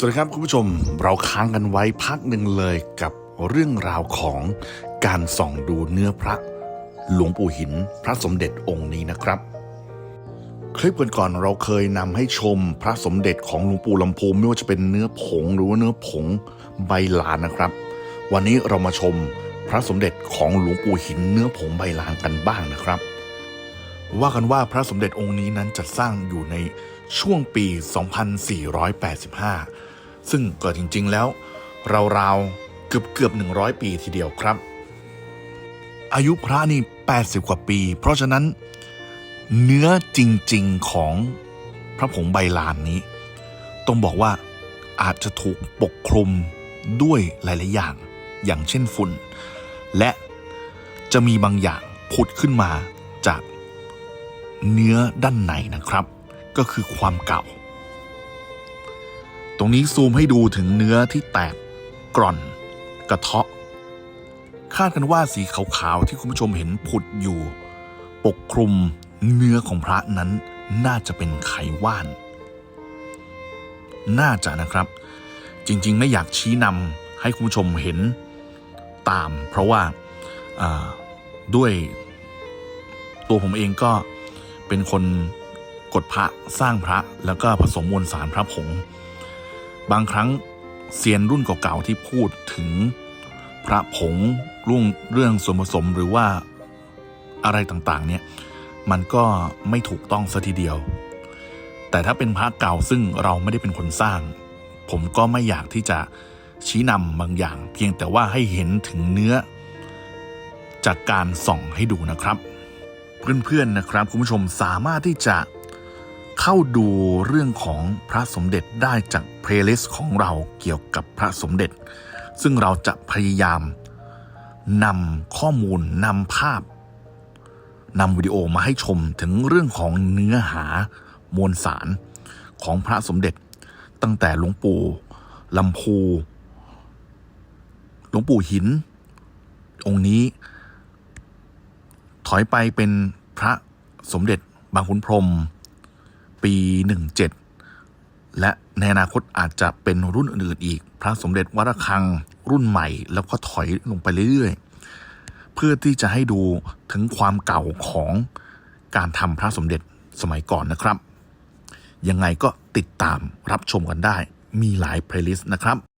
สวัสดีครับคุณผู้ชมเราค้างกันไว้พักหนึ่งเลยกับเรื่องราวของการส่องดูเนื้อพระ หลวงปู่หินพระสมเด็จองค์นี้นะครับ คลิปก่อนๆเราเคยนำให้ชมพระสมเด็จของหลวงปู่ลำพูไม่ว่าจะเป็นเนื้อผงหรือว่าเนื้อผงใบลานนะครับ วันนี้เรามาชมพระสมเด็จของหลวงปู่หินเนื้อผงใบลานกันบ้างนะครับ ว่ากันว่าพระสมเด็จองค์นี้นั้นจัดสร้างอยู่ในช่วงปี 2485 ซึ่งก็จริงๆแล้ว ราวๆเกือบเกือบๆ100ปีทีเดียวครับ อายุพระนี่ 80 กว่าปี เพราะฉะนั้น เนื้อจริงๆของพระผงใบลานนี้ ต้องบอกว่าอาจจะถูกปกคลุมด้วยหลายๆอย่าง อย่างเช่นฝุ่น และจะมีบางอย่างผุดขึ้นมาจากเนื้อด้านในนะครับ ก็คือความเก่า ตรงนี้ซูมให้ดูถึงเนื้อที่แตกกร่อน กระเทาะ คาดกันว่าสีขาวๆที่คุณผู้ชมเห็นผุดอยู่ ปกคลุมเนื้อของพระนั้นน่าจะเป็นไขว่าน น่าจะนะครับ จริงๆ ไม่อยากชี้นำให้คุณผู้ชมเห็นตาม เพราะว่าาด้วยตัวผมเองก็เป็นคนกดพระสร้างพระแล้วก็ผสมมวลสารพระผง บางครั้งเซียนรุ่นเก่าๆที่พูดถึงพระผงรื่งเรื่องส่วนผสมหรือว่าอะไรต่างๆ เนี่ย มันก็ไม่ถูกต้องซะทีเดียว แต่ถ้าเป็นพระเก่าซึ่งเราไม่ได้เป็นคนสร้าง ผมก็ไม่อยากที่จะชี้นำบางอย่าง เพียงแต่ว่าให้เห็นถึงเนื้อ จากการส่องให้ดูนะครับ เพื่อนๆนะครับ คุณผู้ชมสามารถที่จะ เข้าดูเรื่องของพระสมเด็จได้จากเพลย์ลิสต์ของเราเกี่ยวกับพระสมเด็จ ซึ่งเราจะพยายามนำข้อมูลนำภาพนำวิดีโอมาให้ชมถึงเรื่องของเนื้อหามวลสารของพระสมเด็จ ตั้งแต่หลวงปู่ลำพูหลวงปู่หิน องค์นี้ ถอยไปเป็นพระสมเด็จบางขุนพรหม ปี 17 และในอนาคตอาจจะเป็นรุ่นอื่นๆอีก พระสมเด็จวัดระฆังรุ่นใหม่ แล้วก็ถอยลงไปเรื่อยๆ เพื่อที่จะให้ดูถึงความเก่าของการทำพระสมเด็จสมัยก่อนนะครับ ยังไงก็ติดตามรับชมกันได้มีหลายเพลย์ลิสต์นะครับ